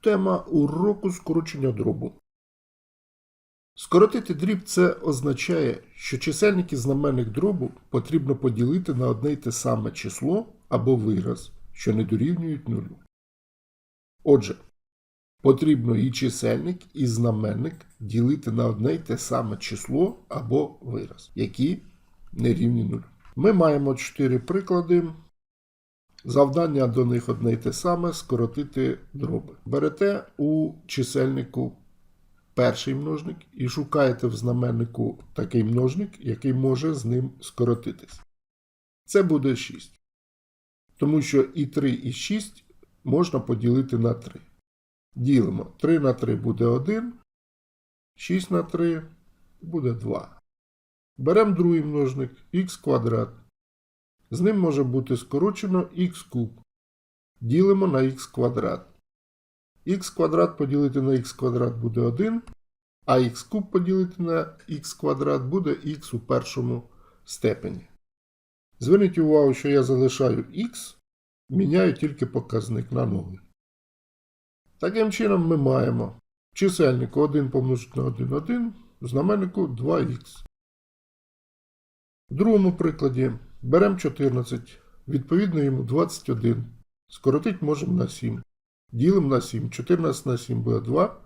Тема уроку скорочення дробу. Скоротити дріб це означає, що чисельник і знаменник дробу потрібно поділити на одне й те саме число або вираз, що не дорівнюють нулю. Отже, потрібно і чисельник, і знаменник ділити на одне й те саме число або вираз, які не рівні нулю. Ми маємо чотири приклади. Завдання до них одне й те саме скоротити дроби. Берете у чисельнику перший множник і шукаєте в знаменнику такий множник, який може з ним скоротитись. Це буде 6. Тому що і 3, і 6 можна поділити на 3. Ділимо 3 на 3 буде 1, 6 на 3 буде 2. Беремо другий множник х квадрат. З ним може бути скорочено х куб. Ділимо на х квадрат. х квадрат поділити на х квадрат буде 1, а х куб поділити на х квадрат буде х у першому степені. Зверніть увагу, що я залишаю х, міняю тільки показник на новий. Таким чином ми маємо в чисельнику 1 помножити на 1 1, в знаменнику 2х. В другому прикладі беремо 14, відповідно йому 21. Скоротить можемо на 7. Ділимо на 7. 14 на 7 буде 2.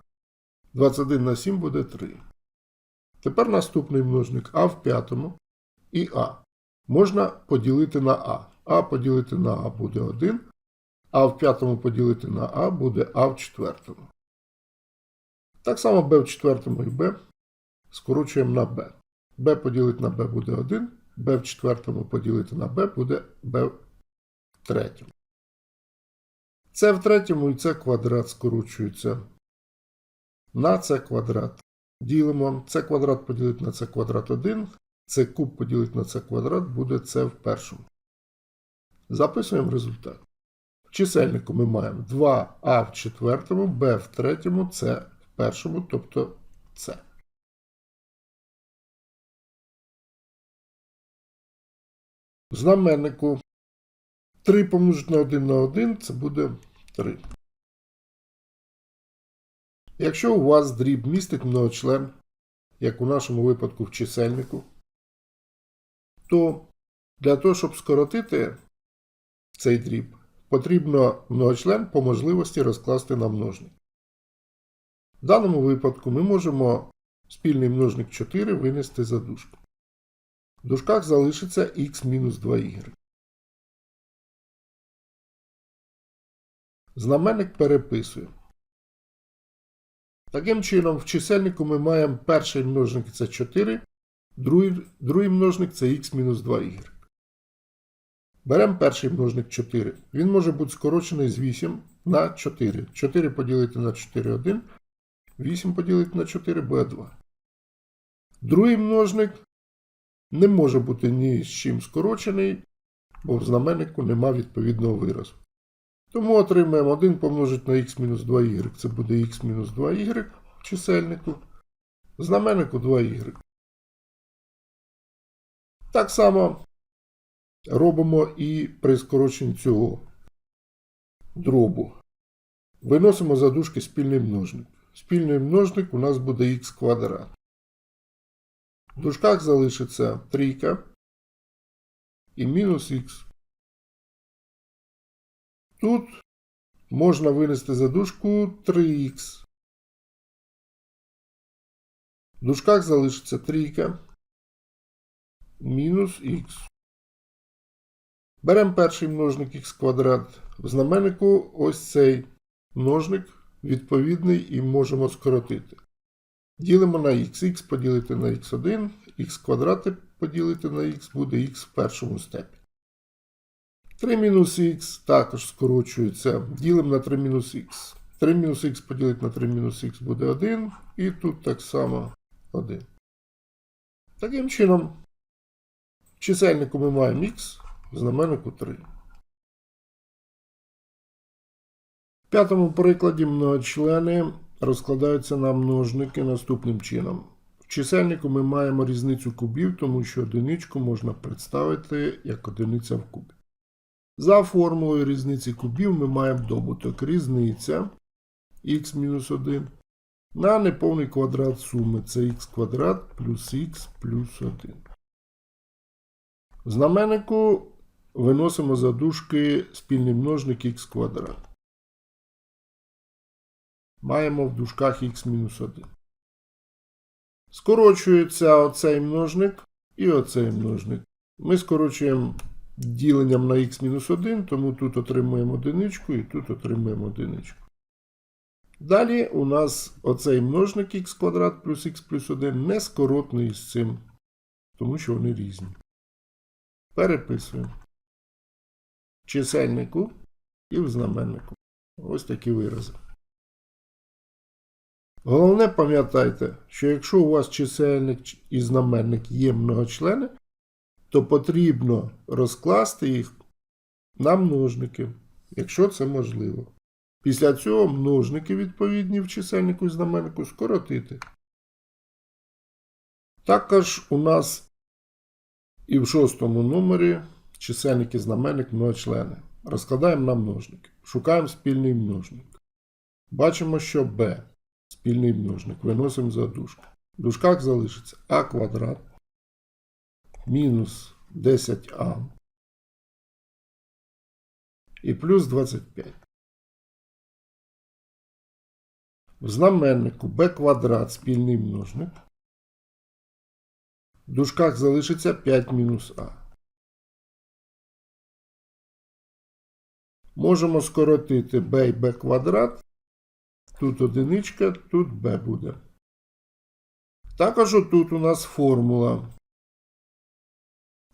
21 на 7 буде 3. Тепер наступний множник а в п'ятому і а. Можна поділити на а. А поділити на а буде 1. А в п'ятому поділити на а буде а в четвертому. Так само b в четвертому і b скорочуємо на b. b поділити на b буде 1. B в четвертому поділити на b буде b в третьому. Це в третьому і це квадрат скорочується на це квадрат. Ділимо це квадрат поділити на це квадрат 1, це куб поділити на це квадрат буде це в першому. Записуємо результат. В чисельнику ми маємо 2а в четвертому, b в третьому, c в першому, тобто c. знаменнику 3 помножити на 1 на 1 це буде 3. Якщо у вас дріб містить многочлен, як у нашому випадку в чисельнику, то для того, щоб скоротити цей дріб, потрібно многочлен по можливості розкласти на множник. В даному випадку ми можемо спільний множник 4 винести за дужку. В дужках залишиться х-2y. Знаменник переписуємо. Таким чином, в чисельнику ми маємо перший множник це 4, другий, другий множник це х-2y. Беремо перший множник 4. Він може бути скорочений з 8 на 4. 4 поділити на 4 1. 8 поділити на 4 буде 2. Другий множник не може бути ні з чим скорочений, бо в знаменнику нема відповідного виразу. Тому отримаємо 1 помножити на х-2y. Це буде х-2y в чисельнику. В знаменнику 2y. Так само робимо і при скороченні цього дробу. Виносимо за дужки спільний множник. Спільний множник у нас буде х квадрат. В дужках залишиться трійка і мінус х. Тут можна винести за дужку 3х. В дужках залишиться трійка. Мінус х. Беремо перший множник х квадрат. В знаменнику ось цей множник відповідний і можемо скоротити. Ділимо на х. х поділити на х1, х квадрати поділити на х буде х в першому степені. 3 мінус х також скорочується. Ділимо на 3 мінус х. 3 мінус х поділити на 3 мінус х буде 1. І тут так само 1. Таким чином, в чисельнику ми маємо х, в знаменнику 3. В п'ятому прикладі многочлени розкладаються на множники наступним чином. В чисельнику ми маємо різницю кубів, тому що одиничку можна представити як одиниця в кубі. За формулою різниці кубів ми маємо добуток різниця х-1 на неповний квадрат суми. Це х квадрат плюс х плюс 1. В знаменнику виносимо за дужки спільний множник х квадрат. Маємо в дужках х мінус 1. Скорочується оцей множник і оцей множник. Ми скорочуємо діленням на х-1, тому тут отримуємо одиничку і тут отримуємо одиничку. Далі у нас оцей множник х квадрат плюс х плюс 1 не скоротний з цим, тому що вони різні. Переписуємо. Чисельнику і в знаменнику. Ось такі вирази. Головне пам'ятайте, що якщо у вас чисельник і знаменник є многочлени, то потрібно розкласти їх на множники, якщо це можливо. Після цього множники відповідні в чисельнику і знаменнику скоротити. Також у нас і в шостому номері чисельник і знаменник многочлени. Розкладаємо на множники. Шукаємо спільний множник. Бачимо, що b спільний множник. Виносимо за дужку. В дужках залишиться а квадрат мінус 10а і плюс 25. В знаменнику b квадрат спільний множник. В дужках залишиться 5 мінус а. Можемо скоротити b і b квадрат. Тут одиничка, тут b буде. Також тут у нас формула.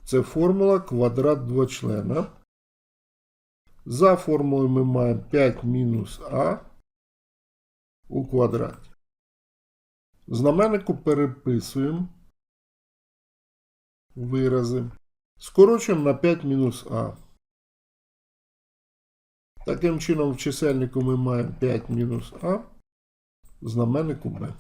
Це формула квадрат двочлена. За формулою ми маємо 5 мінус а у квадраті. Знаменнику переписуємо вирази. Скорочуємо на 5 мінус а. Таким чином, в чисельнику ми маємо 5 мінус а, знаменнику b.